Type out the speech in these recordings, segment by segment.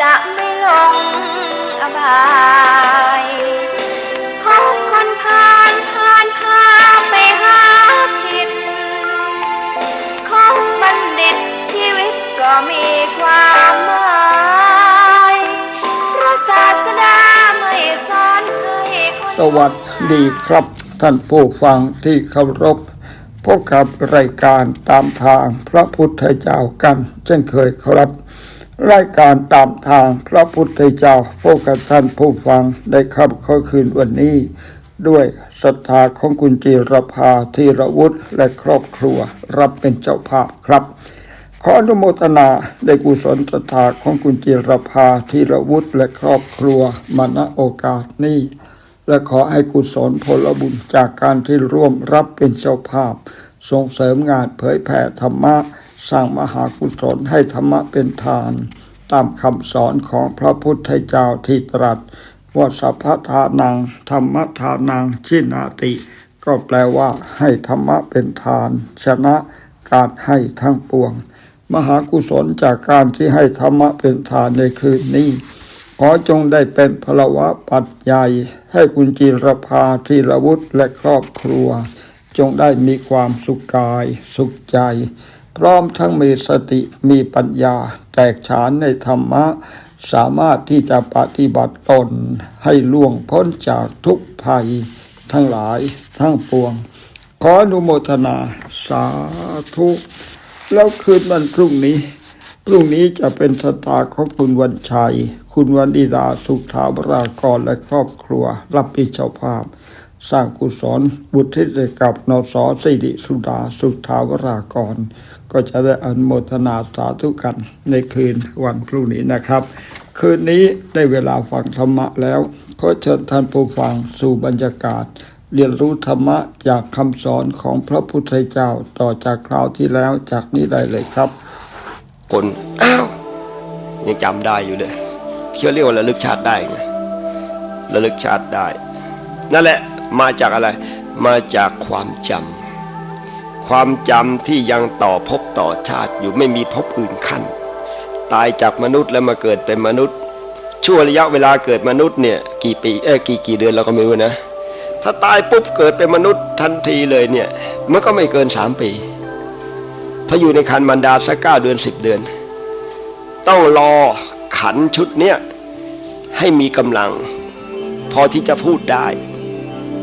จะไม่ลงอบายพบคนผ่านผ่านพาไปหาผิดของบัณฑิตชีวิตก็มีความหมายพราะศาสดาไม่สอนให้คนสวัสดีครับ ท่านผู้ฟังที่เคารพพบกับรายการตามทางพระพุทธเจ้ากัน เช่นเคยครับ รายการตามทางพระพุทธเจ้าพบกับท่านผู้ฟังได้ครับเข้าคืนวันนี้ ด้วยศรัทธาของคุณจีรภาธีรวุฒิและครอบครัวรับเป็นเจ้าภาพครับ ขออนุโมทนาได้กุศลศรัทธาของคุณจิรภาธีรวุฒิและครอบครัวมาณโอกาสนี้ และขอให้กุศลผลบุญจากการที่ร่วมรับเป็นเจ้าภาพ ส่งเสริมงานเผยแผ่ธรรมะ สร้างมหากุศลให้ธรรมะเป็นทาน ตามคำสอนของพระพุทธเจ้าที่ตรัสว่าสัพพทานังธรรมทานังชินาติ ก็แปลว่าให้ธรรมะเป็นทาน ชนะการให้ทั้งปวง มหากุศลจากการที่ให้ธรรมะเป็นทานในคืนนี้ ขอจงได้เป็นพลวะปัจจัยให้คุณจีรภาธีรวุฒิและครอบครัว จงได้มีความสุขกาย สุขใจ พร้อมทั้งมีสติมีปัญญา แตกฉานในธรรมะ สามารถที่จะปฏิบัติตน ให้ล่วงพ้นจากทุกภัย ทั้งหลายทั้งปวง ขออนุโมทนาสาธุแล้วคืนวันพรุ่งนี้ พรุ่งนี้จะเป็นชะตาของคุณวันชัย คุณวันดีดาสุขถาวรากรและครอบครัว รับผิดเจ้าภาพ สร้างกุศลบุตรที่ได้กับนสสิริสุดาสุขถาวรากร ก็จะได้อนโมทนาสาธุกันในคืนวันพรุ่งนี้นะครับ คืนนี้ได้เวลาฟังธรรมะแล้วขอเชิญท่านผู้ฟังสู่บรรยากาศ เรียนรู้ธรรมะจากคำสอนของพระพุทธเจ้าต่อจากคราวที่แล้วจากนี้ได้เลยครับ คนอ้าวยังจำได้อยู่เลยที่เขาเรียกว่าระลึกชาติได้ไงระลึกชาติได้ นั่นแหละมาจากอะไร มาจากความจำ ความจำที่ยังต่อภพต่อชาติอยู่ไม่มีภพอื่นขั้น ตายจากมนุษย์แล้วมาเกิดเป็นมนุษย์ ช่วระยะเวลาเกิดมนุษย์เนี่ยกี่ปีเอ้กี่กี่เดือนเราก็ไม่รู้นะ ถ้าตายปุ๊บเกิดเป็นมนุษย์ทันทีเลยเนี่ยมันก็ไม่เกินสามปีถ้าอยู่ในคันมันดาสักเก้าเดือนสิบเดือน ต้องรอขันชุดเนี้ยให้มีกำลัง พอที่จะพูดได้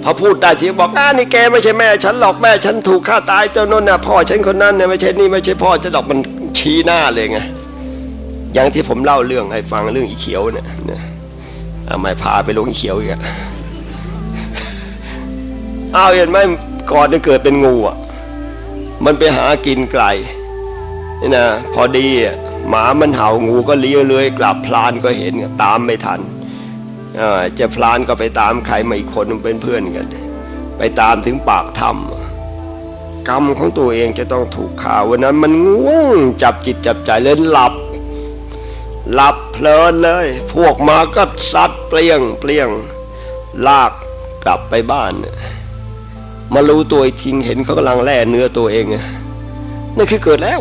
พอพูดได้ทีบอกอ่านี่แกไม่ใช่แม่ฉันหรอกแม่ฉันถูกฆ่าตายเจ้านั่นน่ะพ่อฉันคนนั้นเนี่ยไม่ใช่นี่ไม่ใช่พ่อจะดอกมันชี้หน้าเลยไงอย่างที่ผมเล่าเรื่องให้ฟังเรื่องอีเขียวเนี่ยเนี่ยเอาไม่พาไปลงอีเขียวอีกอะอ้าวเห็นไหมก่อนจะเกิดเป็นงูอะมันไปหากินไกลนี่นะพอดีหมามันเห่างูก็เลี้ยวเลยกลับพลานก็เห็นตามไม่ทัน จะพลานก็ไปตามใครมาอีกคนมันเป็นเพื่อนกัน ไปตามถึงปากถ้ำกรรมของตัวเองจะต้องถูกข่าววันนั้นมันง่วงจับจิตจับใจเลยหลับ หลับเพลินเลย พวกมาก็ซัดเปลี่ยงเปลี่ยงลากกลับไปบ้าน มารู้ตัวอีกทีเห็นเขากำลังแล่เนื้อตัวเองไงนั่นคือเกิดแล้ว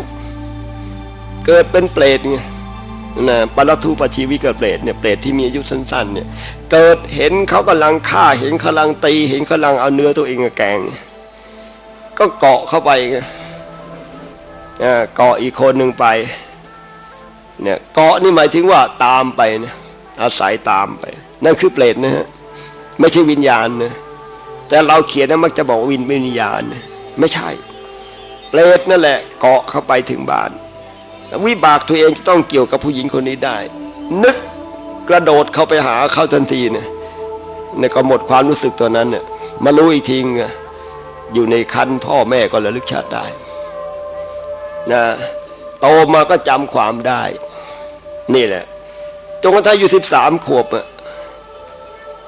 เกิดเป็นเปรตไง นะปรทุปชีวิกับเปรตเนี่ยเปรตที่มีอายุสั้นๆเนี่ยเกิดเห็นเขากำลังฆ่าเห็นเขากำลังตี เห็นเขากำลังเอาเนื้อตัวเองมาแกง ก็เกาะเข้าไปเกาะอีกคนหนึ่งไปเนี่ยเกาะนี่หมายถึงว่าตามไปนะอาศัยตามไป นั่นคือเปรตนะฮะไม่ใช่วิญญาณนะแต่เราเขียนนะมักจะบอกวินวิญญาณนะไม่ใช่ เปรตนั่นแหละเกาะเข้าไปถึงบ้าน วิบากตัวเองจะต้องเกี่ยวกับผู้หญิงคนนี้ได้ นึกกระโดดเข้าไปหาเขาทันทีเนี่ยเนี่ยก็หมดความรู้สึกตัวนั้นเนี่ยมารู้อีกทีงอยู่ในคันพ่อแม่ก็ระลึกชาติได้นะโตมาก็จำความได้ นี่แหละจนกระทั่งอายุสิบสามขวบอะ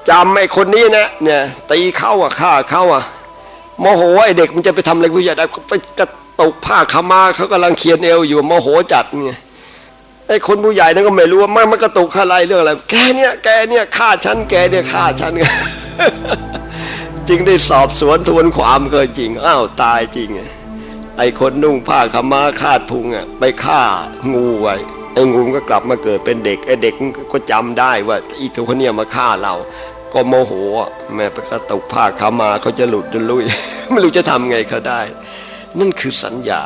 จำไอ้คนนี้นะเนี่ยตีเข้าอะฆ่าเข้าอะโมโหไอ้เด็กมันจะไปทำอะไรผู้ใหญ่ได้ไปกระ ตกผ้าขามาเขากำลังเขียนเอวอยู่โมโหจัดไงไอ้คนผู้ใหญ่นั่นก็ไม่รู้ว่ามันมันกระตุกอะไรเรื่องอะไร แกเนี่ยแกเนี่ยฆ่าฉันแกเนี่ยฆ่าฉันจึงได้สอบสวนทวนความเกินจริงอ้าวตายจริงไอ้คนนุ่งผ้าขามาคาดพุงอะไปฆ่างูไว้ไอ้งูก็กลับมาเกิดเป็นเด็กไอ้เด็กก็จำได้ว่าอีตัวคนเนี้ยมาฆ่าเรา ก็โมโหแม่ไปกระตุกผ้าขามาเขาจะหลุดจะลุย ไม่รู้จะทำไงเขาได้ นั่นคือสัญญา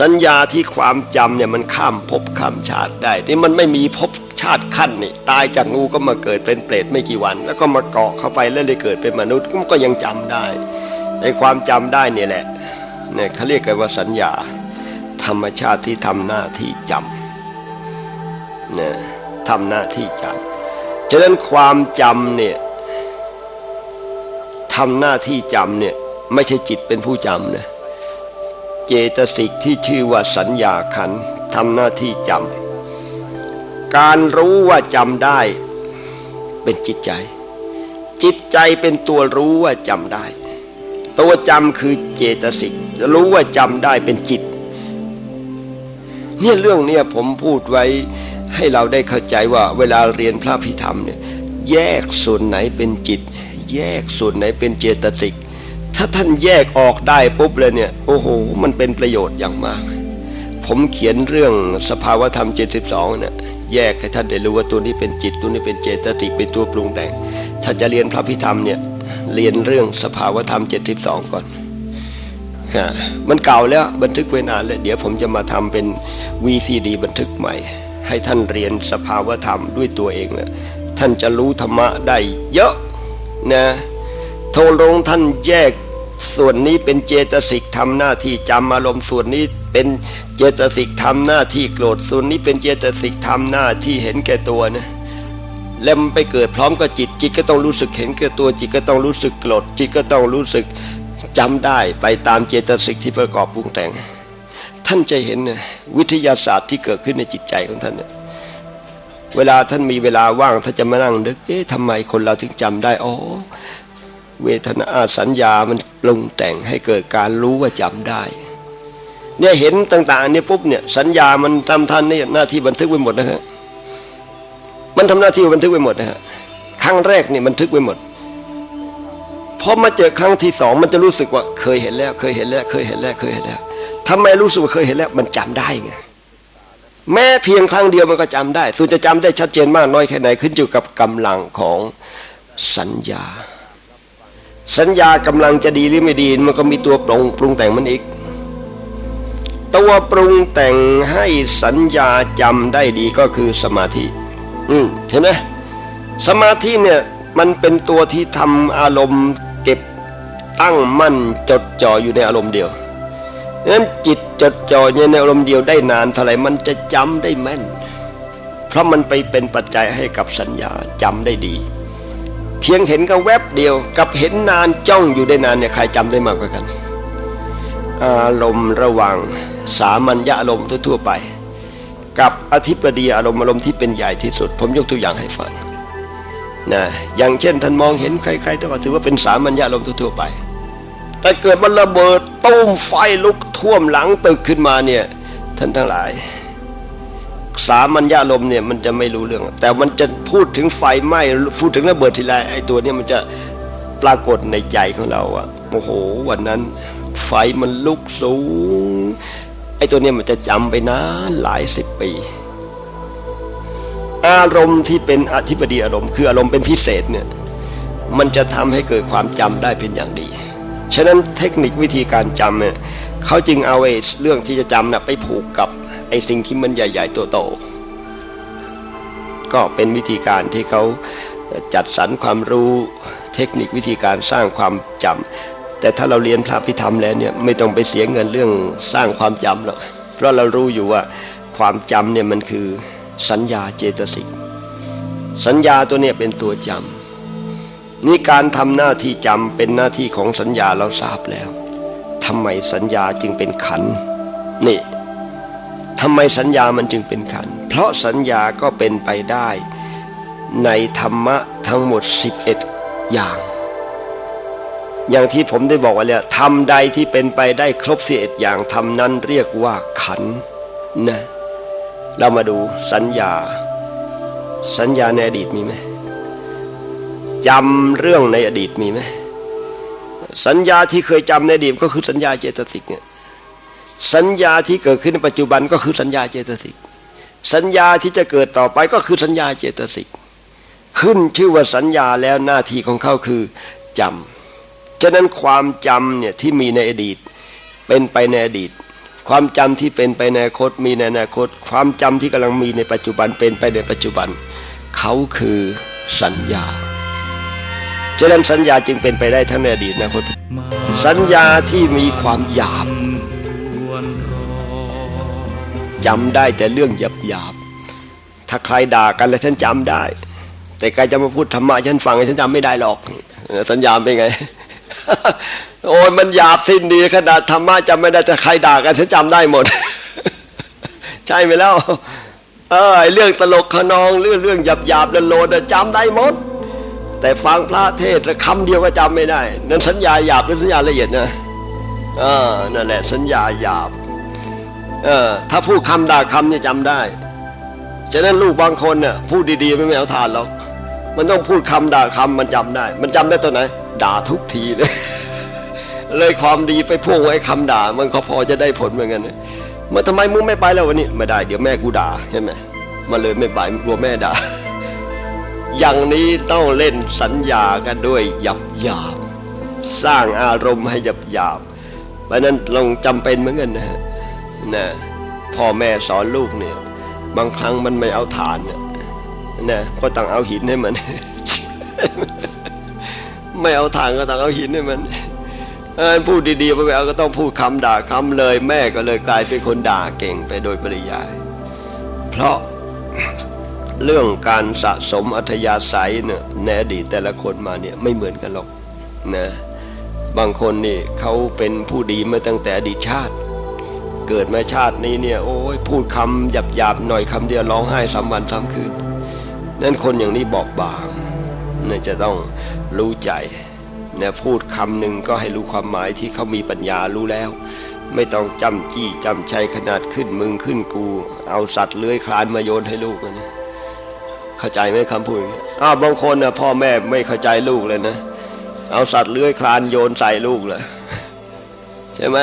สัญญาที่ความจำเนี่ยมันข้ามภพข้ามชาติได้ที่มันไม่มีภพชาติขั้นนี่ตายจากงูก็มาเกิดเป็นเปรตไม่กี่วัน แล้วก็มาเกาะเข้าไปแล้วได้เกิดเป็นมนุษย์ก็ก็ยังจำได้ในความจำได้เนี่ยแหละเนี่ยเขาเรียกกันว่าสัญญา ธรรมชาติที่ทำหน้าที่จำเนี่ยทำหน้าที่จำฉะนั้นความจำเนี่ยทำหน้าที่จำเนี่ย ไม่ใช่จิตเป็นผู้จำนะเจตสิกที่ชื่อว่าสัญญาขันทำหน้าที่จำการรู้ว่าจำได้เป็นจิตใจ จิตใจเป็นตัวรู้ว่าจำได้ ตัวจำคือเจตสิกรู้ว่าจำได้เป็นจิต เนี่ยเรื่องเนี้ยผมพูดไว้ให้เราได้เข้าใจว่าเวลาเรียนพระพิธรรมเนี่ยแยกส่วนไหนเป็นจิต แยกส่วนไหนเป็นเจตสิก ถ้าท่านแยกออกได้ปุ๊บเลยเนี่ย โอ้โห มันเป็นประโยชน์อย่างมาก ผมเขียนเรื่องสภาวธรรม 72เนี่ยแยกให้ท่านได้รู้ว่าตัวนี้เป็นจิตตัวนี้เป็นเจตสิกเป็นตัวปรุงแต่ง ถ้าจะเรียนพระพิธรรมเนี่ยเรียนเรื่องสภาวธรรม 72 ก่อนค่ะมันเก่าแล้วบันทึกไว้นานแล้วเดี๋ยวผมจะมาทำเป็น VCD บันทึกใหม่ ให้ท่านเรียนสภาวธรรมด้วยตัวเองเลยท่านจะรู้ธรรมะได้เยอะนะ โทลงท่านแยกส่วนนี้เป็นเจตสิกทำหน้าที่จำอารมณ์ส่วนนี้เป็นเจตสิกทำหน้าที่โกรธส่วนนี้เป็นเจตสิกทำหน้าที่เห็นแก่ตัวนะแล้วมันไปเกิดพร้อมกับจิตจิตก็ต้องรู้สึกเห็นแก่ตัวจิตก็ต้องรู้สึกโกรธจิตก็ต้องรู้สึกจำได้ไปตามเจตสิกที่ประกอบปรุงแต่ง ท่านจะเห็นนะวิทยาศาสตร์ที่เกิดขึ้นในจิตใจของท่านเนี่ยเวลาท่านมีเวลาว่างท่านจะมานั่งนึกเอ๊ะทำไมคนเราถึงจำได้อ๋อ เวทนาสัญญามันปรุงแต่งให้เกิดการรู้ว่าจำได้ เนี่ยเห็นต่างๆเนี่ยปุ๊บเนี่ยสัญญามันทำทันเนี่ยหน้าที่บันทึกไว้หมดนะฮะมันทำหน้าที่บันทึกไว้หมดนะฮะครั้งแรกเนี่ยบันทึกไว้หมดพอมาเจอครั้งที่สองมันจะรู้สึกว่าเคยเห็นแล้ว เคยเห็นแล้ว เคยเห็นแล้วเคยเห็นแล้วทำไมรู้สึกว่าเคยเห็นแล้ว มันจำได้ไงแม้เพียงครั้งเดียวมันก็จำได้ส่วนจะจำได้ชัดเจนมากน้อยแค่ไหนขึ้นอยู่กับกำลังของสัญญา สัญญากำลังจะดีหรือไม่ดี มันก็มีตัวปรุงปรุงแต่งมันอีก ตัวปรุงแต่งให้สัญญาจำได้ดีก็คือสมาธิ อืมเห็นไหมสมาธิเนี่ยมันเป็นตัวที่ทำอารมณ์เก็บตั้งมั่นจดจ่ออยู่ในอารมณ์เดียวงั้นจิตจดจ่ออยู่ในอารมณ์เดียวได้นานเท่าไหร่มันจะจำได้แม่น เพราะมันไปเป็นปัจจัยให้กับสัญญาจำได้ดี เพียงเห็นก็แวบเดียวกับเห็นนานจ้องอยู่ได้นานเนี่ยใครจำได้มากกว่ากัน อารมณ์ระหว่างสามัญญาอารมณ์ทั่วๆไป กับอธิปดีอารมณ์อารมณ์ที่เป็นใหญ่ที่สุด ผมยกตัวอย่างให้ฟังนะอย่างเช่นท่านมองเห็นใครๆแต่ว่าถือว่าเป็นสามัญญาอารมณ์ทั่วๆไป แต่เกิดมันระเบิดตุ้มไฟลุกท่วมหลังตึกขึ้นมาเนี่ยท่านทั้งหลาย สามัญญาลมเนี่ยมันจะไม่รู้เรื่อง แต่มันจะพูดถึงไฟไหม้พูดถึงระเบิดทีไรไอ้ตัวเนี้มันจะปรากฏในใจของเราอะโอ้โห วันนั้น ไฟมันลุกสูงไอ้ตัวเนี้มันจะจำไปนานหลายสิบปี อารมณ์ที่เป็นอธิปดีอารมณ์ คืออารมณ์เป็นพิเศษเนี่ยมันจะทำให้เกิดความจำได้เป็นอย่างดี ฉะนั้นเทคนิควิธีการจำเนี่ยเขาจึงเอาเรื่องที่จะจำน่ะไปผูกกับ อ้สิ่งที่มันใหญ่ๆตัวโตก็เป็นวิธีการที่เขาจัดสรรความรู้เทคนิควิธีการสร้างความจำแต่ถ้าเราเรียนพระพิธรรมแล้วเนี่ยไม่ต้องไปเสียเงินเรื่องสร้างความจำหรอกเพราะเรารู้อยู่ว่าความจำเนี่ยมันคือสัญญาเจตสิกสัญญาตัวเนี้เป็นตัวจำนี่การทำหน้าที่จำเป็นหน้าที่ของสัญญาเราทราบแล้วทำไมสัญญาจึงเป็นขันนี่ ทำไมสัญญามันจึงเป็นขัน เพราะสัญญาก็เป็นไปได้ ในธรรมะทั้งหมด 11 อย่าง อย่างที่ผมได้บอกไว้แล้วทำใดที่เป็นไปได้ครบ11อย่างทำนั้นเรียกว่าขันนะเรามาดูสัญญา สัญญาในอดีตมีไหมจำเรื่องในอดีตมีไหมสัญญาที่เคยจำในอดีตก็คือสัญญาเจตสิกเนี่ย สัญญาที่เกิดขึ้นในปัจจุบันก็คือสัญญาเจตสิก สัญญาที่จะเกิดต่อไปก็คือสัญญาเจตสิก ขึ้นชื่อว่าสัญญาแล้วหน้าที่ของเขาคือจำ ฉะนั้นความจำเนี่ยที่มีในอดีตเป็นไปในอดีต ความจำที่เป็นไปในอนาคตมีในอนาคต ความจำที่กำลังมีในปัจจุบันเป็นไปในปัจจุบัน เขาคือสัญญาฉะนั้นสัญญาจึงเป็นไปได้ทั้งในอดีตอนาคตสัญญาที่มีความหยาบ จำได้แต่เรื่องหยาบหยาบถ้าใครด่ากันแล้วฉันจำได้ แต่ใครจะมาพูดธรรมะฉันฟังฉันจำไม่ได้หรอก สัญญาเป็นไง โอ้ยมันหยาบสิ้นดีขนาดธรรมะจำไม่ได้แต่ใครด่ากันฉันจำได้หมด ใช่ไหมแล้ว เออเรื่องตลกขนองเรื่องเรื่องหยาบหยาบๆโลนๆจำได้หมด แต่ฟังพระเทศคำเดียวก็จำไม่ได้ นั่นสัญญาหยาบหรือสัญญาละเอียดนะ เออนั่นแหละสัญญาหยาบเออถ้าพูดคำด่าคำเนี่ยจำได้ ฉะนั้นลูกบางคนเนี่ยพูดดีๆไม่ไม่เอาทานหรอก มันต้องพูดคำด่าคำมันจำได้ มันจำได้ตัวไหน ด่าทุกทีเลย เลยความดีไปพ่วงไว้คำด่า มันก็พอจะได้ผลเหมือนกันนะมันทำไมมึงไม่ไปแล้ววันนี้ไม่ได้เดี๋ยวแม่กูด่าใช่ไหมมันเลยไม่ไปกลัวแม่ด่า อย่างนี้ต้องเล่นสัญญากันด้วยหยับหยาบ สร้างอารมณ์ให้หยับหยาบ เพราะนั้นลองจำเป็นเหมือนกันนะฮะนะพ่อแม่สอนลูกเนี่ยบางครั้งมันไม่เอาฐานเนี่ยนะก็ต้องเอาหินให้มัน ไม่เอาฐานก็ต้องเอาหินให้มันเออพูดดีๆไปเอาก็ต้องพูดคำด่าคำเลย แม่ก็เลยกลายเป็นคนด่าเก่งไปโดยปริยาย เพราะเรื่องการสะสมอัธยาศัยเนี่ยในอดีตแต่ละคนมาเนี่ยไม่เหมือนกันหรอกนะ บางคนนี่เขาเป็นผู้ดีมาตั้งแต่อดีตชาติ เกิดมาชาตินี้เนี่ยโอ้ยพูดคำหยาบหยาบหน่อยคำเดียวร้องไห้สามวันสามคืน นั่นคนอย่างนี้บอกบางเนี่ยจะต้องรู้ใจเนี่ยพูดคำหนึ่งก็ให้รู้ความหมายที่เขามีปัญญารู้แล้ว ไม่ต้องจำจี้จำชัยขนาดขึ้นมึงขึ้นกู เอาสัตว์เลื้อยคลานมาโยนให้ลูกนะเข้าใจไหมคำพูดอย่างนี้อ้าวบางคนนะพ่อแม่ไม่เข้าใจลูกเลยนะ เอาสัตว์เลื้อยคลานโยนใส่ลูกเลยใช่ไหม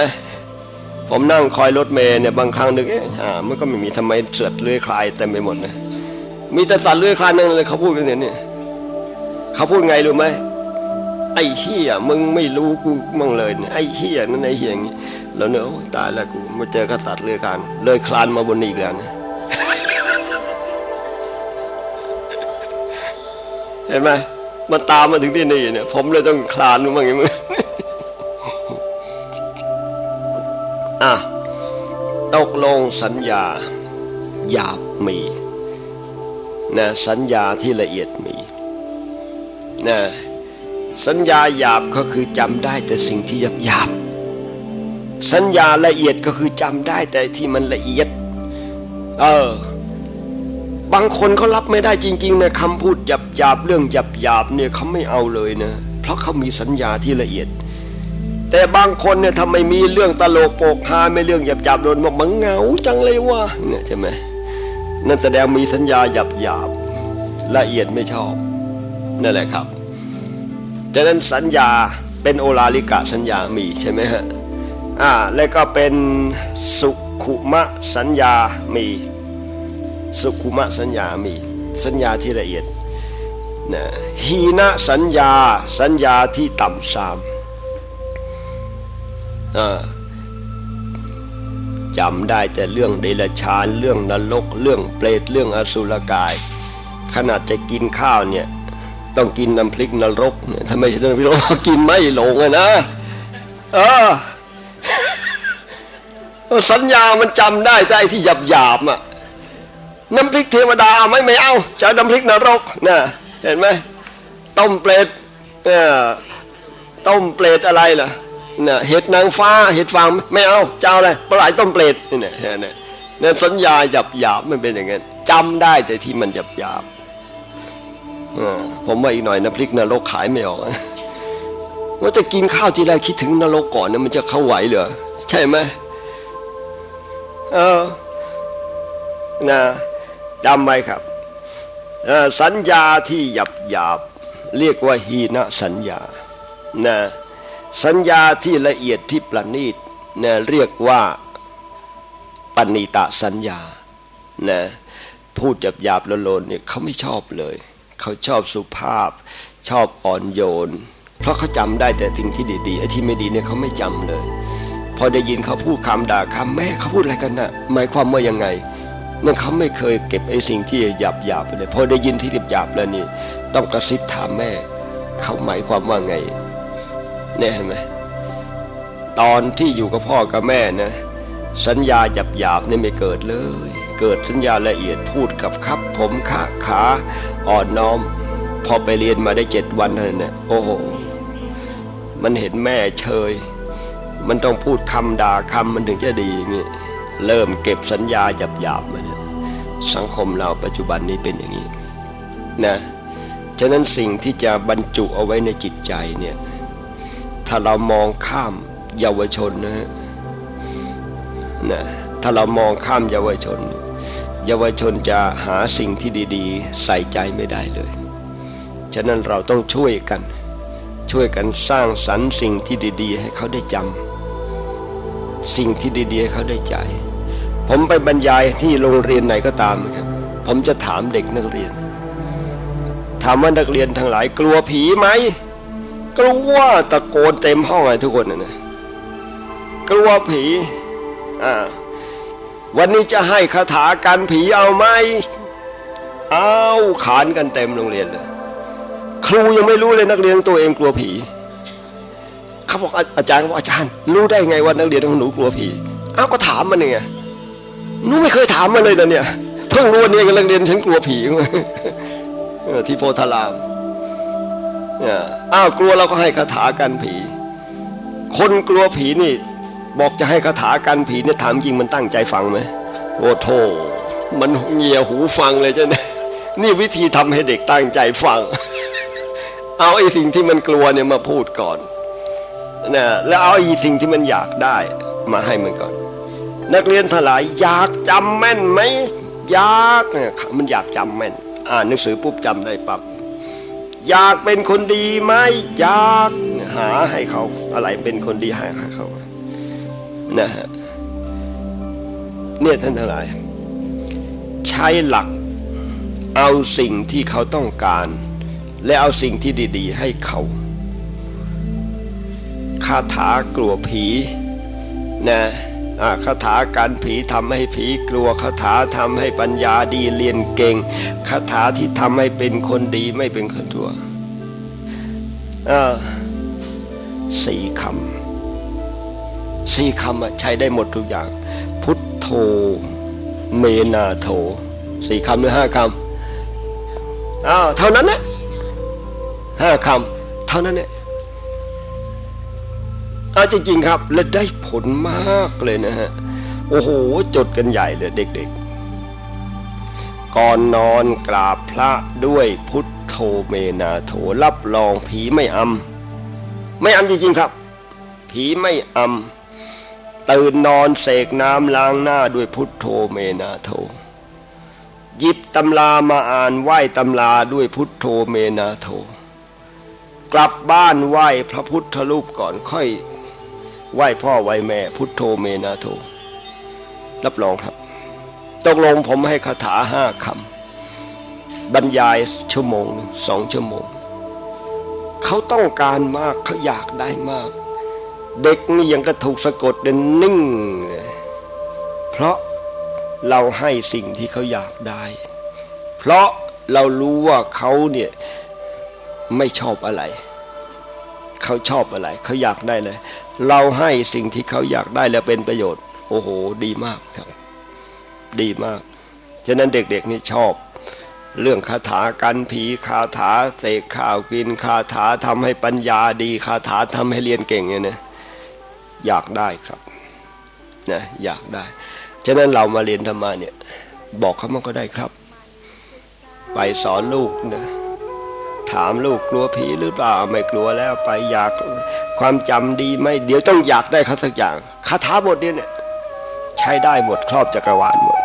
ผมนั่งคอยรถเมย์เนี่ยบางครั้งนึกเอ๊ะอ่ามันก็ไม่มีทำไมเสือดเลื้อยคลายเต็มไปหมดนะมีแต่สัตว์เลื้อยคลานนั่นเลยเขาพูดกันเนี่ยนี่เขาพูดไงรู้ไหมไอ้เฮียมึงไม่รู้กูมั่งเลยเนี่ยไอ้เฮียนั่นไอ้เฮียอย่างนี้แล้วเนอะตายแล้วกูมาเจอกษัตริย์เลื้อยคลานเลยคลานมาบนนี้อีกแล้วนะเห็นไหม มันตามมาถึงที่นี่เนี่ย ผมเลยต้องคลานมันอย่างนี้มึงอะตกลงสัญญาหยาบมีนะสัญญาที่ละเอียดมีนะสัญญาหยาบก็คือจำได้แต่สิ่งที่หยาบหยาบสัญญาละเอียดก็คือจำได้แต่ที่มันละเอียด เออ บางคนเขารับไม่ได้จริงๆนะคำพูดหยาบหยาบๆเรื่องหยาบหยาบๆเนี่ยเขาไม่เอาเลยนะ เพราะเขามีสัญญาที่ละเอียด แต่บางคนเนี่ยทำไมมีเรื่องตลกโปกฮาไม่เรื่องหยาบหยาบๆโดนบอกมันเหงาจังเลยวะเนี่ยใช่ไหมนั่นแสดงมีสัญญาหยาบหยาบๆละเอียดไม่ชอบนั่นแหละครับฉะนั้นสัญญาเป็นโอลาลิกะสัญญามีใช่ไหมฮะอ่าแล้วก็เป็นสุขุมะสัญญามี สุขุมะสัญญามีสัญญาที่ละเอียดนะหีนะสัญญาสัญญาที่ต่ำสามจำได้แต่เรื่องเดรัจฉานเรื่องนรกเรื่องเปรตเรื่องอสุรกาย ขนาดจะกินข้าวเนี่ยต้องกินน้ำพริกนรกเนี่ยถ้าไม่ใช่น้ำพริกนรกกินไม่ลงอะนะเออสัญญามันจำได้แต่ไอ้ที่หยาบหยาบๆอะ น้ำพริกเทวดาไม่ไม่เอาจะเอาน้ำพริกนรกนะเห็นไหมต้มเปรตเออต้มเปรตอะไรล่ะน่ะเห็ดนางฟ้าเห็ดฟางไม่เอาจะเอาอะไรปลาไหลต้มเปรตนี่เนี่ยเนไหมเนี่ยสัญญาหยาบหยาบมันเป็นอย่างนั้นจำได้แต่ที่มันหยาบหยาบๆเอผมว่าอีกหน่อยน้ำพริกนรกขายไม่ออกว่าจะกินข้าวทีไรคิดถึงนรกก่อนเนี่ยมันจะเข้าไหวเหรอใช่ไหมเออนะ จำไว้ครับสัญญาที่หยับหยาบเรียกว่าหีนสัญญานะสัญญาที่ละเอียดที่ประณีตนะเรียกว่าปณิตสัญญานะพูดหยาบหยาบโลนๆเนี่ยเขาไม่ชอบเลย เขาชอบสุภาพ ชอบอ่อนโยน เพราะเขาจำได้แต่สิ่งที่ดีๆไอ้ที่ไม่ดีเนี่ยเขาไม่จำเลย พอได้ยินเขาพูดคำด่าคำแม่เขาพูดอะไรกันน่ะหมายความว่ายังไง นั่นเขาไม่เคยเก็บไอ้สิ่งที่หยาบหยาบไปเลยพอได้ยินที่หยาบหยาบแล้วนี่ ต้องกระซิบถามแม่ เขาหมายความว่าไง เนี่ยเห็นไหมตอนที่อยู่กับพ่อกับแม่นะสัญญาหยาบหยาบนี่ไม่เกิดเลย เกิดสัญญาละเอียดพูดกับครับ ผมขาขาอ่อนน้อม พอไปเรียนมาได้เจ็ดวันเท่านั้นเนี่โอ้โหมันเห็นแม่เชย มันต้องพูดคำด่าคำมันถึงจะดีอย่างงี้เริ่มเก็บสัญญาหยาบหยาบๆมาเนี่ย สังคมเราปัจจุบันนี้เป็นอย่างนี้นะฉะนั้นสิ่งที่จะบรรจุเอาไว้ในจิตใจเนี่ยถ้าเรามองข้ามเยาวชนนะนะถ้าเรามองข้ามเยาวชน เยาวชนจะหาสิ่งที่ดีๆ ใส่ใจไม่ได้เลย ฉะนั้นเราต้องช่วยกัน ช่วยกันสร้างสรรค์สิ่งที่ดีๆ ให้เขาได้จำสิ่งที่ดีๆ ให้เขาได้ใจ ผมไปบรรยายที่โรงเรียนไหนก็ตามครับ ผมจะถามเด็กนักเรียน ถามว่านักเรียนทั้งหลายกลัวผีไหมกลัวตะโกนเต็มห้องเลยทุกคนนะนะกลัวผีอ่าวันนี้จะให้คาถากันผีเอาไหมเอาขานกันเต็มโรงเรียนเลยครูยังไม่รู้เลยนักเรียนตัวเองกลัวผีเขาบอกอาจารย์บอกอาจารย์ รู้ได้ไงว่านักเรียนของหนูกลัวผีอ้าวก็ถามมันไงห นูไม่เคยถามมันเลยนะเนี่ย เพิ่งรู้วันนี้กับนักเรียนฉันกลัวผีที่โพธารามเนี่ยอ้าวกลัวเราก็ให้คาถากันผี คนกลัวผีนี่ บอกจะให้คาถากันผีเนี่ยถามจริงมันตั้งใจฟังไหมโอ้โธ่มันเงียหูฟังเลยใช่ไหมนี่วิธีทำให้เด็กตั้งใจฟัง เอาไอ้สิ่งที่มันกลัวเนี่ยมาพูดก่อนนะแล้วเอาไอ้สิ่งที่มันอยากได้มาให้มันก่อน นักเรียนทลายอยากจำแม่นไหมอยากเนี่ยมันอยากจำแม่น อ่านหนังสือปุ๊บจำได้ปั๊บอยากเป็นคนดีไหมอยากหาให้เขาอะไรเป็นคนดีหาให้เขานะฮะเนี่ยท่านทั้งหลาย ใช้หลักเอาสิ่งที่เขาต้องการ และเอาสิ่งที่ดีๆ ให้เขาคาถากลัวผีนะ คาถาการผีทำให้ผีกลัวคาถาทำให้ปัญญาดีเรียนเก่งคาถาที่ทำให้เป็นคนดีไม่เป็นคนทั่วสี่คำสี่คำใช้ได้หมดทุกอย่าง พุทโธเมนาโถสี่คำหรือห้าคำอ้าวเท่านั้นนะห้าคำเท่านั้นเนี่ย เอาจริงๆครับ และได้ผลมากเลยนะฮะ โอ้โห จดกันใหญ่เลยเด็กๆ ก่อนนอนกราบพระด้วยพุทโธเมนาโถรับรองผีไม่อำไม่อำจริงๆครับ ผีไม่อำตื่นนอนเสกน้ำล้างหน้าด้วยพุทโธเมนาโถหยิบตำรามาอ่านไหว้ตำราด้วยพุทโธเมนาโถกลับบ้านไหว้พระพุทธรูปก่อนค่อย ไหว้พ่อไหว้แม่ พุทโธเมนาโถรับรองครับตกลงผมให้คาถาห้าคำบรรยายชั่วโมงหนึ่งสองชั่วโมง เขาต้องการมากเขาอยากได้มาก เด็กนี่ยังกระถูกสะกดเดินนิ่งเลยเพราะเราให้สิ่งที่เขาอยากได้ เพราะเรารู้ว่าเขาเนี่ยไม่ชอบอะไร เขาชอบอะไร เขาอยากได้เลย เราให้สิ่งที่เขาอยากได้แล้วเป็นประโยชน์ โอ้โห ดีมากครับ ดีมาก ฉะนั้นเด็กๆนี่ชอบ เรื่องคาถากันผีคาถาเสกข้าวกินคาถาทำให้ปัญญาดีคาถาทำให้เรียนเก่งเนี่ยนะอยากได้ครับนะอยากได้ ฉะนั้นเรามาเรียนธรรมาเนี่ย บอกเขามันก็ได้ครับ ไปสอนลูกนะ ถามลูกกลัวผีหรือเปล่าไม่กลัวแล้วไปอยากความจำดีไหมเดี๋ยวต้องอยากได้เขาสักอย่างคาถาบทนี้เนี่ยใช้ได้หมดครอบจักรวาลหมด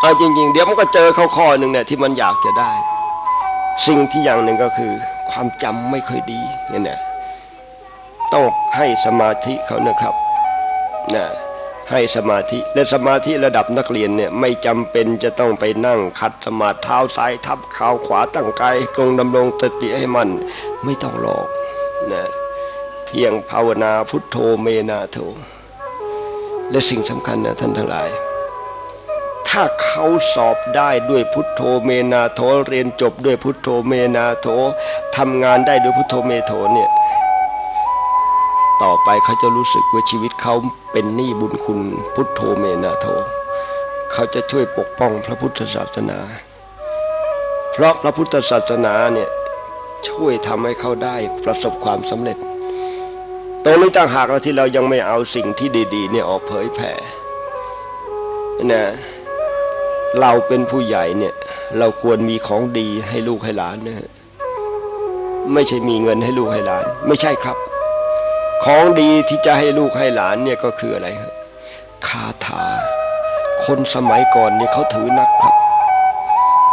เอาจริง ๆ เดี๋ยวมันก็เจอเข้าข้อหนึ่งเนี่ยที่มันอยากจะได้ สิ่งที่อย่างหนึ่งก็คือ ความจำไม่ค่อยดีเนี่ยนะต้องให้สมาธิเขานะครับนะ ให้สมาธิและสมาธิระดับนักเรียนเนี่ยไม่จำเป็นจะต้องไปนั่งขัดสมาธิเท้าซ้ายทับเข่าขวาตั้งกายกรงดำรงสติให้มันไม่ต้องหลอกนะเพียงภาวนาพุทโธเมนาโธและสิ่งสำคัญนะท่านทั้งหลาย ถ้าเขาสอบได้ด้วยพุทโธเมนาโถเรียนจบด้วยพุทโธเมนาโถทำงานได้ด้วยพุทโธเมโถเนี่ย ต่อไปเขาจะรู้สึกว่าชีวิตเขาเป็นหนี้บุญคุณพุทโธเมนาโถเขาจะช่วยปกป้องพระพุทธศาสนา เพราะพระพุทธศาสนาเนี่ยช่วยทำให้เขาได้ประสบความสำเร็จ ตรงนี้ต่างหากเราที่เรายังไม่เอาสิ่งที่ดีๆเนี่ยออกเผยแผ่นะเราเป็นผู้ใหญ่เนี่ยเราควรมีของดีให้ลูกให้หลานนะไม่ใช่มีเงินให้ลูกให้หลาน ไม่ใช่ครับ ของดีที่จะให้ลูกให้หลานเนี่ยก็คืออะไรครับคาถา คนสมัยก่อนเนี่ยเขาถือนักครับ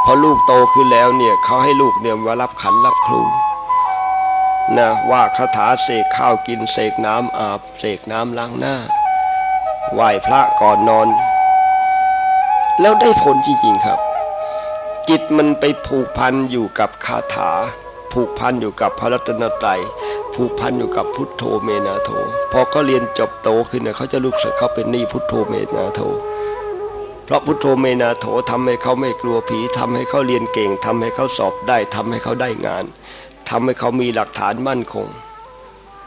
พอลูกโตขึ้นแล้วเนี่ยเขาให้ลูกเนี่ยมารับขันรับครูนะว่าคาถาเสกข้าวกินเสกน้ำอาบเสกน้ำล้างหน้า ไหว้พระก่อนนอน แล้วได้ผลจริงๆครับ จิตมันไปผูกพันอยู่กับคาถา ผูกพันอยู่กับพระรัตนตรัย ผูกพันอยู่กับพุทโธเมนาโถพอเขาเรียนจบโตขึ้นเนี่ยเขาจะรู้สึกเขาเป็นหนี้พุทโธเมนาโถเพราะพุทโธเมนาโถทำให้เขาไม่กลัวผีทำให้เขาเรียนเก่งทำให้เขาสอบได้ทำให้เขาได้งานทำให้เขามีหลักฐานมั่นคง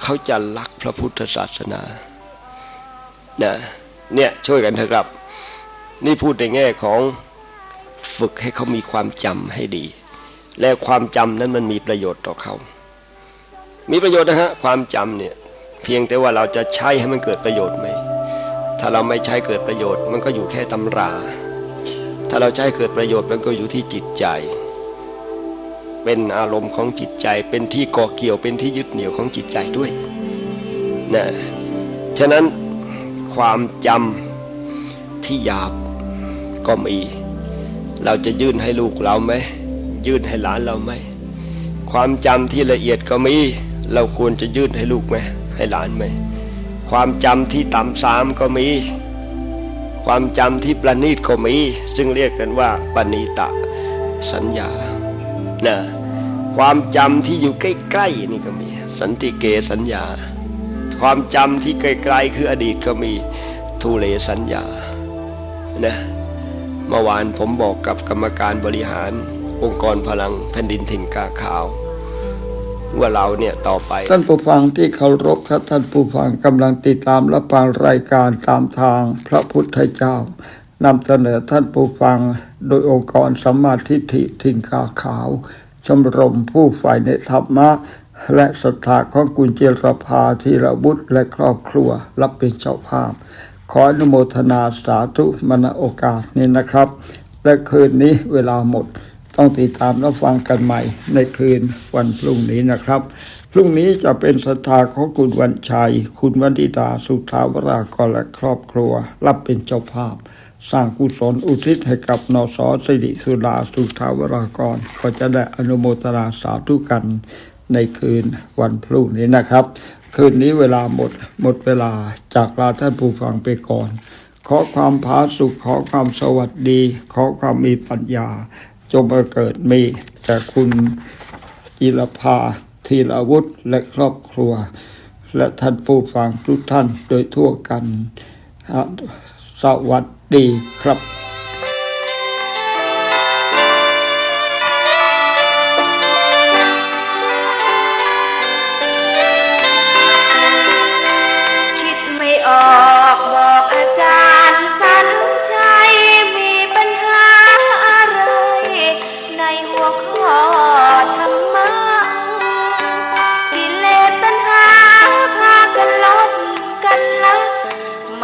เขาจะรักพระพุทธศาสนานะเนี่ยช่วยกันเถอะครับ นี่พูดในแง่ของฝึกให้เขามีความจำให้ดี และความจำนั้นมันมีประโยชน์ต่อเขา มีประโยชน์นะฮะความจำเนี่ยเพียงแต่ว่าเราจะใช้ให้มันเกิดประโยชน์ไหมถ้าเราไม่ใช้เกิดประโยชน์ มันก็อยู่แค่ตำรา ถ้าเราใช้เกิดประโยชน์มันก็อยู่ที่จิตใจ เป็นอารมณ์ของจิตใจ เป็นที่เกาะเกี่ยวเป็นที่ยึดเหนี่ยวของจิตใจด้วยนะฉะนั้นความจำที่หยาบก็มี เราจะยื่นให้ลูกเราไหมยื่นให้หลานเราไหมความจำที่ละเอียดก็มี เราควรจะยื่นให้ลูกไหมให้หลานไหมความจำที่ต่ำสามก็มี ความจำที่ประณีตก็มี ซึ่งเรียกกันว่าปณีตะสัญญานะความจำที่อยู่ใกล้ๆนี่ก็มี สันติเกสัญญา ความจำที่ไกลๆคืออดีตก็มีทุเลสัญญานะเมื่อวานผมบอกกับกรรมการบริหารองค์กรพลังแผ่นดินถิ่นกาขาว ว่าเราเนี่ยต่อไป ท่านผู้ฟังที่เคารพครับท่านผู้ฟังกำลังติดตามรับฟังรายการตามทางพระพุทธเจ้านำเสนอท่านผู้ฟังโดยองค์กรสัมมาทิฏฐิทินกาขาว ชมรมผู้ฝ่ายในธรรมะ และศรัทธาของกุญเจรภาธีรบุตรและครอบครัวรับเป็นเจ้าภาพ ขออนุโมทนาสาธุมณโอกาสนี้นะครับ และคืนนี้เวลาหมด ต้องติดตามรับฟังกันใหม่ในคืนวันพรุ่งนี้นะครับ พรุ่งนี้จะเป็นศรัทธาของคุณวันชัย คุณวันดิดาสุทาวรากรและครอบครัว รับเป็นเจ้าภาพ สร้างกุศลอุทิศให้กับนสสิริสุดาสุทาวรากร ก็จะได้อนุโมทนาสาธุกันในคืนวันพรุ่งนี้นะครับ คืนนี้เวลาหมดหมดเวลาจากลาท่านผู้ฟังไปก่อน ขอความผาสุขขอความสวัสดี ขอความมีปัญญา จงมาเกิดมีแต่คุณจิรภาธีรวุฒิและครอบครัว และท่านผู้ฟังทุกท่านโดยทั่วกัน สวัสดีครับ